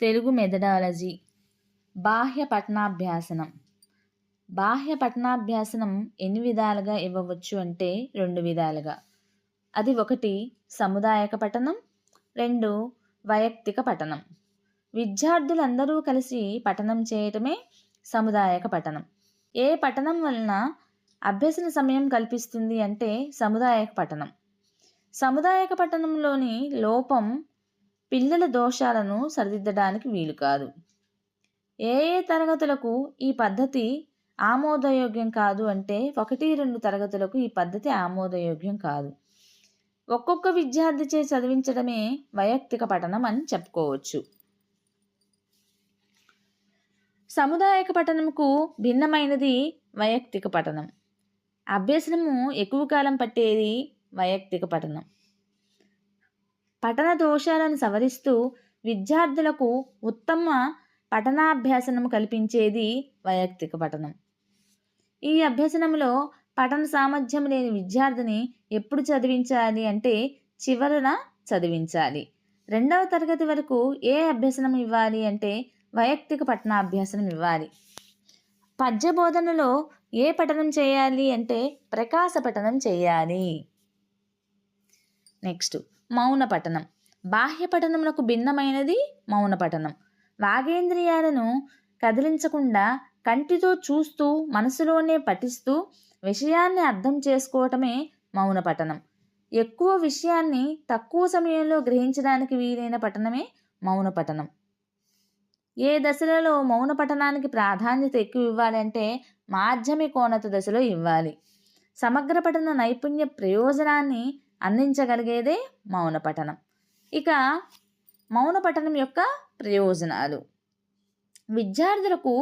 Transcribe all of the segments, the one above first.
Telugu methodology బాహ్య పఠనాభ్యాసనం. బాహ్య పఠనాభ్యాసనం ఎన్ని విధాలుగా ఇవ్వవచ్చు అంటే రెండు విధాలుగా. అది ఒకటి సముదాయక పఠనం రెండు వైయక్తిక పఠనం. విద్యార్థులందరూ కలిసి పఠనం చేయటమే సముదాయక పఠనం. ఏ పఠనం వలన అభ్యసన సమయం కల్పిస్తుంది అంటే సముదాయక పఠనం. సముదాయక పఠనంలోని లోపం పిల్లల దోషాలను సరిదిద్దడానికి వీలు కాదు. ఏ ఏ తరగతులకు ఈ పద్ధతి ఆమోదయోగ్యం కాదు అంటే ఒకటి రెండు తరగతులకు ఈ పద్ధతి ఆమోదయోగ్యం కాదు. ఒక్కొక్క విద్యార్థిచే చదివించడమే వైయక్తిక పఠనం అని చెప్పుకోవచ్చు. సముదాయక పఠనంకు భిన్నమైనది వైయక్తిక పఠనం. అభ్యసనము ఎక్కువ కాలం పట్టేది వైయక్తిక పఠనం. పఠన దోషాలను సవరిస్తూ విద్యార్థులకు ఉత్తమ పఠనాభ్యాసనం కల్పించేది వైయక్తిక పఠనం. ఈ అభ్యసనంలో పఠన సామర్థ్యం లేని విద్యార్థిని ఎప్పుడు చదివించాలి అంటే చివరన చదివించాలి. రెండవ తరగతి వరకు ఏ అభ్యసనం ఇవ్వాలి అంటే వైయక్తిక పఠనాభ్యాసనం ఇవ్వాలి. పద్య బోధనలో ఏ పఠనం చేయాలి అంటే ప్రకాశ పఠనం చేయాలి. నెక్స్ట్ మౌన పఠనం బాహ్య పఠనమునకు భిన్నమైనది మౌన పఠనం వాగేంద్రియాలను కదిలించకుండా కంటితో చూస్తూ మనసులోనే పఠిస్తూ విషయాన్ని అర్థం చేసుకోవటమే మౌన పఠనం ఎక్కువ విషయాన్ని తక్కువ సమయంలో గ్రహించడానికి వీలైన పఠనమే మౌన పఠనం ఏ దశలలో మౌన పఠనానికి ప్రాధాన్యత ఎక్కువ ఇవ్వాలంటే మాధ్యమికోన్నత దశలో ఇవ్వాలి. సమగ్ర పఠన నైపుణ్య ప్రయోజనాన్ని అందించగలిగేదే మౌన పఠనం ఇక మౌన పఠనం యొక్క ప్రయోజనాలు. విద్యార్థులకు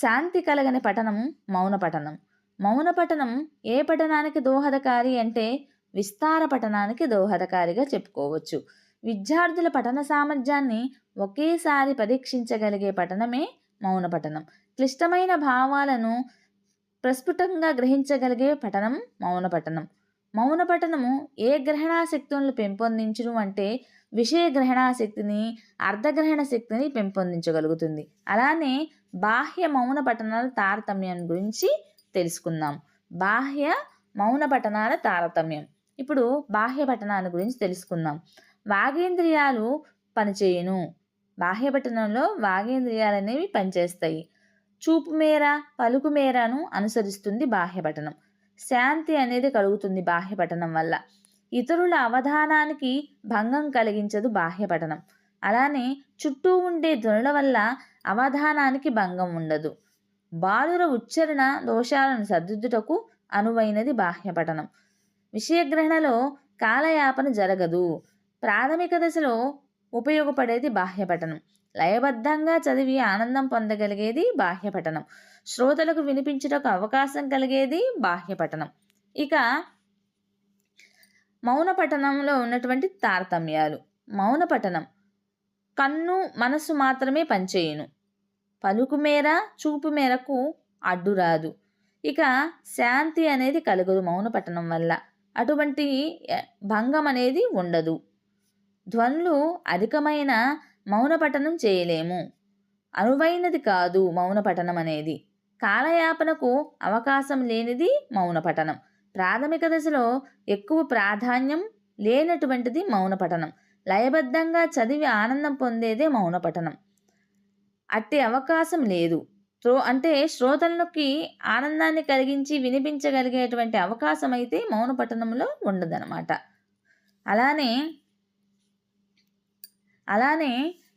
శాంతి కలగని పఠనం మౌన పఠనం మౌన పఠనం ఏ పఠనానికి దోహదకారి అంటే విస్తార పఠనానికి దోహదకారిగా చెప్పుకోవచ్చు. విద్యార్థుల పఠన సామర్థ్యాన్ని ఒకేసారి పరీక్షించగలిగే పఠనమే మౌన పఠనం క్లిష్టమైన భావాలను ప్రస్ఫుటంగా గ్రహించగలిగే పఠనం మౌన పఠనం మౌనపఠనము ఏ గ్రహణాశక్తులను పెంపొందించడం అంటే విషయ గ్రహణాశక్తిని అర్ధగ్రహణ శక్తిని పెంపొందించగలుగుతుంది. అలానే బాహ్య మౌన పఠనాల తారతమ్యం గురించి తెలుసుకుందాం. బాహ్య మౌన పఠనాల తారతమ్యం. ఇప్పుడు బాహ్య పఠనాల గురించి తెలుసుకుందాం. వాగేంద్రియాలు పనిచేయను. బాహ్య పఠనంలో వాగేంద్రియాలు అనేవి పనిచేస్తాయి. చూపు మేర పలుకు మేరను అనుసరిస్తుంది బాహ్య పఠనం. శాంతి అనేది కలుగుతుంది బాహ్య పఠనం వల్ల. ఇతరుల అవధానానికి భంగం కలిగించదు బాహ్య పఠనం. అలానే చుట్టూ ఉండే ధ్వనుల వల్ల అవధానానికి భంగం ఉండదు. బాలుర ఉచ్చరణ దోషాలను సర్దిద్దుటకు అనువైనది బాహ్య పఠనం. విషయగ్రహణలో కాలయాపన జరగదు. ప్రాథమిక దశలో ఉపయోగపడేది బాహ్య పఠనం. లయబద్ధంగా చదివి ఆనందం పొందగలిగేది బాహ్య పఠనం శ్రోతలకు వినిపించుటకు అవకాశం కలిగేది బాహ్యపఠనం. ఇక మౌన పఠనంలో ఉన్నటువంటి తారతమ్యాలు. మౌన పఠనం కన్ను మనసు మాత్రమే పనిచేయును. పలుకు మేర చూపు మేరకు అడ్డు రాదు. ఇక శాంతి అనేది కలగదు మౌన పఠనం వల్ల. అటువంటి భంగం అనేది ఉండదు. ధ్వనులు అధికమైన మౌనపఠనం చేయలేము. అనువైనది కాదు మౌనపఠనం అనేది. కాలయాపనకు అవకాశం లేనిది మౌనపఠనం. ప్రాథమిక దశలో ఎక్కువ ప్రాధాన్యం లేనటువంటిది మౌనపఠనం. లయబద్ధంగా చదివి ఆనందం పొందేదే మౌనపఠనం. అట్టి అవకాశం లేదు. త్రో అంటే శ్రోతలకి ఆనందాన్ని కలిగించి వినిపించగలిగేటువంటి అవకాశం అయితే మౌన పఠనంలో అలానే అలానే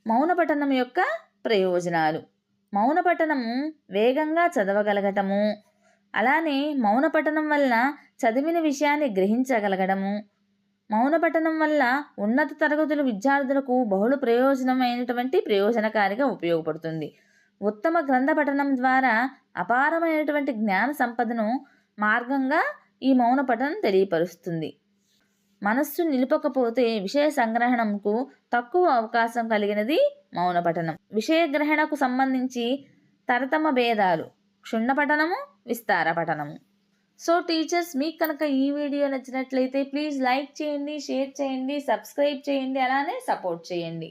మౌనపఠనం యొక్క ప్రయోజనాలు. మౌనపఠనం వేగంగా చదవగలగటము అలానే మౌనపఠనం వల్ల చదివిన విషయాన్ని గ్రహించగలగడము మౌనపఠనం వల్ల ఉన్నత తరగతుల విద్యార్థులకు బహుళ ప్రయోజనమైనటువంటి ప్రయోజనకారిగా ఉపయోగపడుతుంది. ఉత్తమ గ్రంథ పఠనం ద్వారా అపారమైనటువంటి జ్ఞాన సంపదను మార్గంగా ఈ మౌన పఠనం తెలియపరుస్తుంది. మనస్సు నిలుపకపోతే విషయ సంగ్రహణంకు తక్కువ అవకాశం కలిగినది మౌన పఠనం. విషయ గ్రహణకు సంబంధించి తరతమ భేదాలు. క్షుణ్ణ పఠనము విస్తార పఠనము. సో టీచర్స్ మీకు కనుక ఈ వీడియో నచ్చినట్లయితే ప్లీజ్ లైక్ చేయండి షేర్ చేయండి సబ్స్క్రైబ్ చేయండి అలానే సపోర్ట్ చేయండి.